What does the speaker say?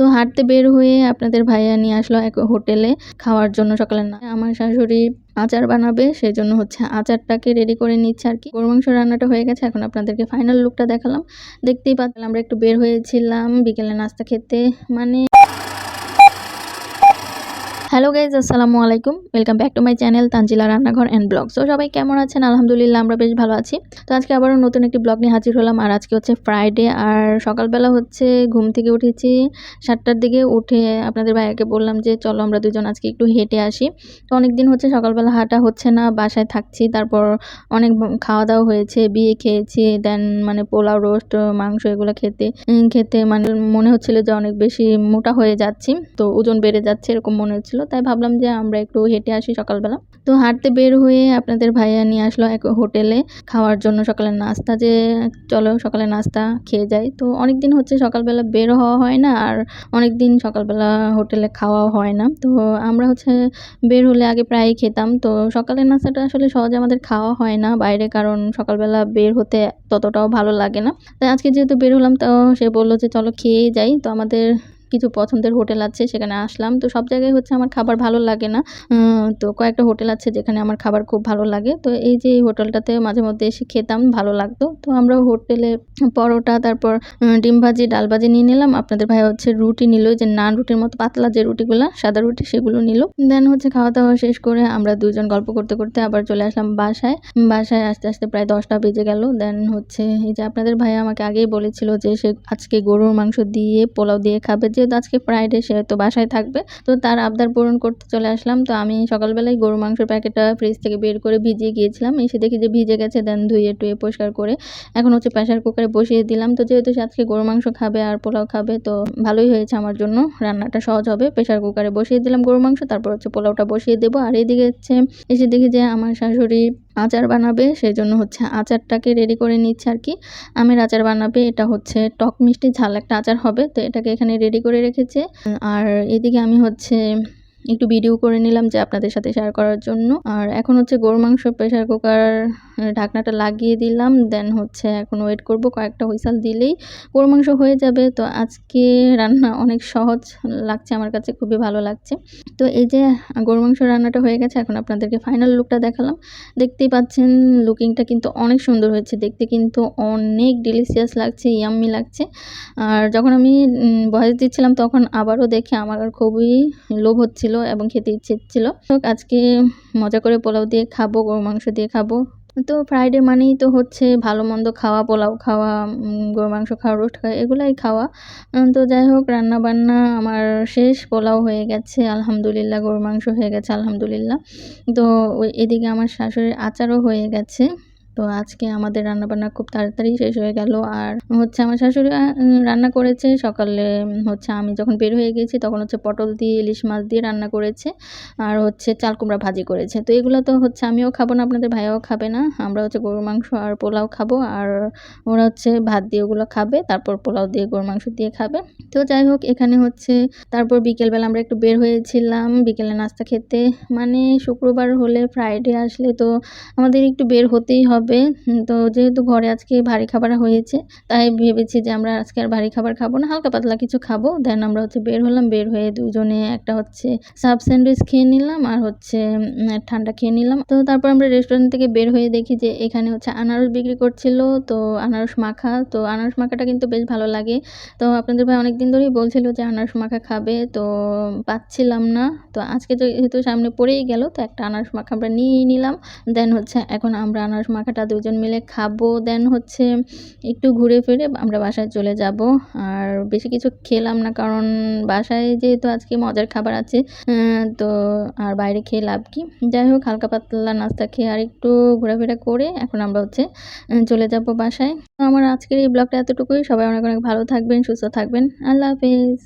তো হাঁটতে বের হয়ে আপনাদের ভাইয়া নিয়ে আসলো এক হোটেলে খাওয়ার জন্য সকালের না আমার শাশুড়ি আচার বানাবে সেই জন্য হচ্ছে আচারটাকে রেডি করে নিচ্ছে আর কি। গরু মাংস রান্নাটা হয়ে গেছে, এখন আপনাদেরকে ফাইনাল লুকটা দেখালাম। দেখতেই পাচ্ছিলাম আমরা একটু বের হয়েছিলাম, বিকেলে নাস্তা খেতে। মানে হ্যালো গাইজ আসসালামু আলাইকুম। Welcome back to my channel Tanjila রান্নাঘর অ্যান্ড ব্লগ সো সবাই কেমন আছেন? আলহামদুলিল্লাহ, আমরা বেশ ভালো আছি। তো আজকে আবারও নতুন একটি ব্লগ নিয়ে হাজির হলাম। আর আজকে হচ্ছে ফ্রাইডে আর সকালবেলা হচ্ছে ঘুম থেকে উঠেছি সাতটার দিকে উঠে আপনাদের ভাইয়াকে বললাম যে, চলো আমরা দুজন আজকে একটু হেঁটে আসি। তো অনেক দিন হচ্ছে সকালবেলা হাঁটা হচ্ছে না, বাসায় থাকছি। তারপর অনেক খাওয়া দাওয়া হয়েছে, বিয়ে খেয়েছি দেন মানে পোলাও রোস্ট মাংস এগুলো খেতে খেতে মানে মনে হচ্ছিল যে অনেক বেশি মোটা হয়ে যাচ্ছি। তো ওজন বেড়ে যাচ্ছে, এরকম মনে হচ্ছিল। তাই ভাবলাম যে আমরা একটু হেঁটে আসি সকালবেলা। তো হাঁটতে বের হয়ে আপনাদের ভাইয়া নিয়ে আসলো এক হোটেলে খাওয়ার জন্য সকালের নাস্তা যে, চলো সকালে নাস্তা খেয়ে যাই। তো অনেক দিন হচ্ছে সকালবেলা বের হওয়া হয় না, আর অনেক দিন সকালবেলা হোটেলে খাওয়াও হয় না। তো আমরা হচ্ছে বের হলে আগে প্রায়ই খেতাম। তো সকালের নাস্তাটা আসলে সহজে আমাদের খাওয়া হয় না বাইরে, কারণ সকালবেলা বের হতে ততটাও ভালো লাগে না। তাই আজকে যেহেতু বের হলাম, তো সে বলল যে, চলো খেয়ে যাই। তো আমাদের কিছু পছন্দের হোটেল আছে, সেখানে আসলাম। তো সব জায়গায় হচ্ছে আমার খাবার ভালো লাগে না। তো কয়েকটা হোটেল আছে যেখানে আমার খাবার খুব ভালো লাগে। তো এই যে এই হোটেলটাতে মাঝে মধ্যে এসে খেতাম, ভালো লাগতো। তো আমরা হোটেলে পরোটা, তারপর ডিম ভাজি, ডাল ভাজি নিয়ে নিলাম। আপনাদের ভাই হচ্ছে রুটি নিল। যে নান রুটির মতো পাতলা যে রুটিগুলো, সাদা রুটি, সেগুলো নিল। দেন হচ্ছে খাওয়া দাওয়া শেষ করে আমরা দুজন গল্প করতে করতে আবার চলে আসলাম বাসায়। বাসায় আস্তে আস্তে প্রায় দশটা বেজে গেল। দেন হচ্ছে এই যে আপনাদের ভাই আমাকে আগেই বলেছিল যে সে আজকে গরুর মাংস দিয়ে পোলাও দিয়ে খাবে যেহেতু আজকে ফ্রাইডে সে তো বাসায় থাকবে। তো তার আবদার পূরণ করতে চলে আসলাম। তো আমি সকালবেলায় গরু মাংসের প্যাকেটটা ফ্রিজ থেকে বের করে ভিজিয়ে গিয়েছিলাম। এসে দেখি যে ভিজে গেছে দেন ধুয়ে টুয়ে পরিষ্কার করে এখন হচ্ছে প্রেশার কুকারে বসিয়ে দিলাম। তো যেহেতু আজকে গরু মাংস খাবে আর পোলাও খাবে, তো ভালোই হয়েছে আমার জন্য। রান্নাটা সহজ হবে। প্রেশার কুকারে বসিয়ে দিলাম গরু মাংস, তারপর হচ্ছে পোলাওটা বসিয়ে দেবো। আর এইদিকে হচ্ছে, এসে দেখি যে আমার শাশুড়ি আচার বানাবে সেই জন্য হচ্ছে আচারটাকে রেডি করে নিচ্ছে আর কি। আমের আচার বানাবে, এটা হচ্ছে টক মিষ্টি, ঝাল একটা আচার হবে। তো এটাকে এখানে রেডি করে রেখেছে। আর এদিকে আমি হচ্ছে একটু ভিডিও করে নিলাম যে আপনাদের সাথে শেয়ার করার জন্য। আর এখন হচ্ছে গরু মাংস প্রেশার কুকার ঢাকনাটা লাগিয়ে দিলাম দেন হচ্ছে এখন ওয়েট করব কয়েকটা হুইসাল দিলেই গরু মাংস হয়ে যাবে। তো আজকে রান্না অনেক সহজ লাগছে, আমার কাছে খুবই ভালো লাগছে। তো এই যে গরু মাংস রান্নাটা হয়ে গেছে, এখন আপনাদেরকে ফাইনাল লুকটা দেখালাম। দেখতেই পাচ্ছেন লুকিংটা কিন্তু অনেক সুন্দর হয়েছে, দেখতে কিন্তু অনেক ডিলিশিয়াস লাগছে ইয়াম্মি লাগছে। আর যখন আমি বয়স দিচ্ছিলাম, তখন আবারও দেখে আমার খুবই লোভ হচ্ছিল এবং খেতে ইচ্ছে ছিল। আজকে মজা করে পোলাও দিয়ে খাব গরু মাংস দিয়ে খাব। তো ফ্রাইডে মানেই তো হচ্ছে ভালো মন্দ খাওয়া, পোলাও খাওয়া গরু মাংস খাওয়া, রোস্ট খাওয়া, এগুলাই খাওয়া। তো যাই হোক, রান্না বান্না আমার শেষ, পোলাও হয়ে গেছে, আলহামদুলিল্লাহ গরু মাংস হয়ে গেছে, আলহামদুলিল্লাহ। তো ওই এদিকে আমার শাশুড়ির আচারও হয়ে গেছে। তো আজকে আমাদের রান্নাবান্না খুব তাড়াতাড়ি শেষ হয়ে গেল। আর হচ্ছে আমার শাশুড়ি রান্না করেছে সকালে হচ্ছে আমি যখন বের হয়ে গেছি তখন হচ্ছে পটল দিয়ে, ইলিশ মাছ দিয়ে রান্না করেছে। আর হচ্ছে চাল কুমড়া ভাজি করেছে। তো এগুলো তো হচ্ছে আমিও খাব না, আপনাদের ভাইয়াও খাবে না। আমরা হচ্ছে গরুর মাংস আর পোলাও খাব। আর ওরা হচ্ছে ভাত দিয়ে ওগুলো খাবে, তারপর পোলাও দিয়ে, গরুর মাংস দিয়ে খাবে। তো যাই হোক, এখানে হচ্ছে তারপর বিকেলবেলা আমরা একটু বের হয়েছিলাম। বিকেলে নাস্তা খেতে মানে শুক্রবার হলে ফ্রাইডে আসলে তো আমাদের একটু বের হতেই হবে। হবে। তো যেহেতু ঘরে আজকে ভারী খাবার হয়েছে, তাই ভেবেছি যে আমরা আজকে আর ভারী খাবার খাব না, হালকা পাতলা কিছু খাব। দেন আমরা হচ্ছে বের হলাম, বের হয়ে দুজনে একটা হচ্ছে সাব স্যান্ডউইচ খেয়ে নিলাম আর হচ্ছে ঠান্ডা খেয়ে নিলাম। তো তারপর আমরা রেস্টুরেন্ট থেকে বের হয়ে দেখি যে এখানে হচ্ছে আনারস বিক্রি করছিল, তো আনারস মাখা। তো আনারস মাখাটা কিন্তু বেশ ভালো লাগে। তো আপনাদের ভাই অনেকদিন ধরেই বলছিল যে আনারস মাখা খাবে, তো পাচ্ছিলাম না। তো আজকে যেহেতু সামনে পড়েই গেল, তো একটা আনারস মাখা আমরা নিয়েই নিলাম। দেন হচ্ছে এখন আমরা আনারস মাখাটা মাখাটা দুজন মিলে খাব দেন হচ্ছে একটু ঘুরে ফিরে আমরা বাসায় চলে যাব। আর বেশি কিছু খেলাম না, কারণ বাসায় যেহেতু আজকে মজার খাবার আছে তো আর বাইরে খেয়ে লাভ কি? যাই হোক, হালকা পাতলা নাস্তা খেয়ে আর একটু ঘোরাফেরা করে এখন আমরা হচ্ছে চলে যাব বাসায়। আমার আজকের এই ব্লগটা এতটুকুই। সবাই অনেক অনেক ভালো থাকবেন, সুস্থ থাকবেন। আল্লাহ হাফেজ।